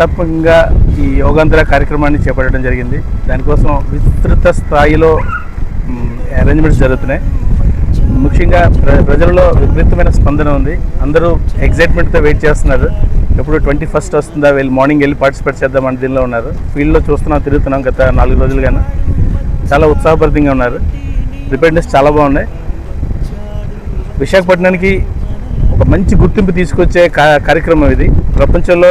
ప్రతిష్టాత్మకంగా ఈ యోగాంధ్ర కార్యక్రమాన్ని చేపట్టడం జరిగింది. దానికోసం విస్తృత స్థాయిలో అరేంజ్మెంట్స్ జరుగుతున్నాయి. ముఖ్యంగా ప్ర ప్రజలలో విపరీతమైన స్పందన ఉంది. అందరూ ఎగ్జైట్మెంట్తో వెయిట్ చేస్తున్నారు. ఎప్పుడు ట్వంటీ ఫస్ట్ వస్తుందా వెళ్ళి మార్నింగ్ వెళ్ళి పార్టిసిపేట్ చేద్దామని దీనిలో ఉన్నారు. ఫీల్డ్లో చూస్తున్నాం తిరుగుతున్నాం గత నాలుగు రోజులుగాను. చాలా ఉత్సాహభరితంగా ఉన్నారు. ప్రిపేర్నెస్ చాలా బాగున్నాయి. విశాఖపట్నానికి మంచి గుర్తింపు తీసుకొచ్చే కార్యక్రమం ఇది. ప్రపంచంలో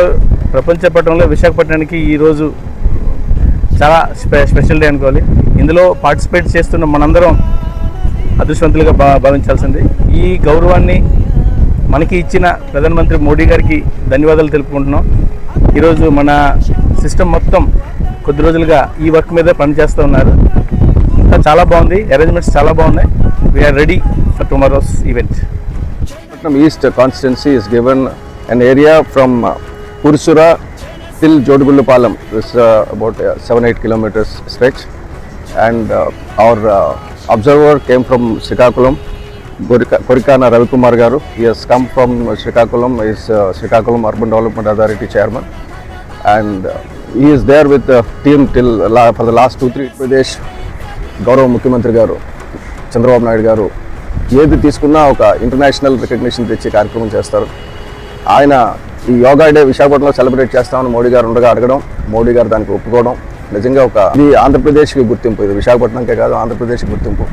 ప్రపంచ పట్టణంలో విశాఖపట్నానికి ఈరోజు చాలా స్పె స్పెషల్ డే అనుకోవాలి. ఇందులో పార్టిసిపేట్ చేస్తున్న మనందరం అదృష్టవంతులుగా భా భావించాల్సింది. ఈ గౌరవాన్ని మనకి ఇచ్చిన ప్రధానమంత్రి మోడీ గారికి ధన్యవాదాలు తెలుపుకుంటున్నాం. ఈరోజు మన సిస్టమ్ మొత్తం కొద్ది రోజులుగా ఈ వర్క్ మీద పనిచేస్తూ ఉన్నారు. ఇంకా చాలా బాగుంది. అరేంజ్మెంట్స్ చాలా బాగున్నాయి. We're ready for tomorrow's event Patnam East constituency is given an area from uh, Pursura till Jodgullupalam. This is uh, about uh, 7-8 kilometers stretch. And uh, our uh, observer came from Srikakulam, Gorika- Korikana Ravikumar Garu. He has come from Srikakulam, he is uh, Srikakulam Urban Development Authority chairman. And uh, he is there with the team till la- for the last two, three Pradesh గౌరవ ముఖ్యమంత్రి గారు చంద్రబాబు నాయుడు గారు ఏది తీసుకున్నా ఒక international recognition తెచ్చే కార్యక్రమం చేస్తారు. ఆయన ఈ యోగా డే విశాఖపట్నంలో సెలబ్రేట్ చేస్తామని మోడీ గారు ఉండగా అడగడం మోడీ గారు దానికి ఒప్పుకోవడం నిజంగా ఒక ఇది ఆంధ్రప్రదేశ్కి గుర్తింపు. ఇది విశాఖపట్నంకే కాదు ఆంధ్రప్రదేశ్కి గుర్తింపు.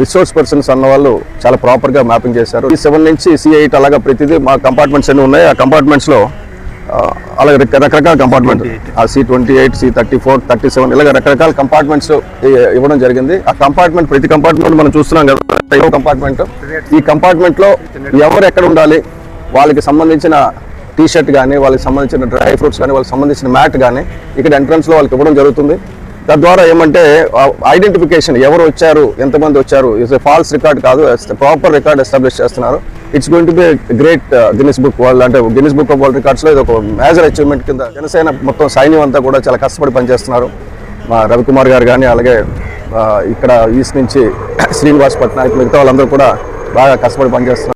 రిసోర్స్ పర్సన్స్ అన్న వాళ్ళు చాలా ప్రాపర్గా మ్యాపింగ్ చేశారు. ఈ సెవెన్ నుంచి సి ఎయిట్ అలాగా ప్రతిదీ మా కంపార్ట్మెంట్స్ అన్ని ఉన్నాయి. ఆ కంపార్ట్మెంట్స్లో అలాగే రకరకాల కంపార్ట్మెంట్ ఆ C twenty eight C thirty four thirty seven ఇలాగ రకరకాల కంపార్ట్మెంట్స్ ఇవ్వడం జరిగింది. ఆ కంపార్ట్మెంట్ ప్రతి కంపార్ట్మెంట్ మనం చూస్తున్నాం కదా కంపార్ట్మెంట్ ఈ కంపార్ట్మెంట్లో ఎవరు ఎక్కడ ఉండాలి? వాళ్ళకి సంబంధించిన టీ షర్ట్ కానీ వాళ్ళకి సంబంధించిన డ్రై ఫ్రూట్స్ కానీ వాళ్ళకి సంబంధించిన మ్యాట్ కానీ ఇక్కడ ఎంట్రన్స్లో వాళ్ళకి ఇవ్వడం జరుగుతుంది. తద్వారా ఏమంటే ఐడెంటిఫికేషన్ ఎవరు వచ్చారు ఎంతమంది వచ్చారు ఇస్ ఫాల్స్ రికార్డ్ కాదు ప్రాపర్ రికార్డ్ ఎస్టాబ్లిష్ చేస్తున్నారు. It's going to be great Guinness book world అంటే గిన్నిస్ బుక్ ఆఫ్ వరల్డ్ రికార్డ్స్లో ఇది ఒక మేజర్ అచీవ్మెంట్ కింద జనసేన మొత్తం సైన్యం అంతా కూడా చాలా కష్టపడి పనిచేస్తున్నారు. మా రవికుమార్ గారు కానీ అలాగే ఇక్కడ ఈస్ట్ నుంచి శ్రీనివాస్ పట్నాయక్ మిగతా వాళ్ళందరూ కూడా బాగా కష్టపడి పనిచేస్తున్నారు.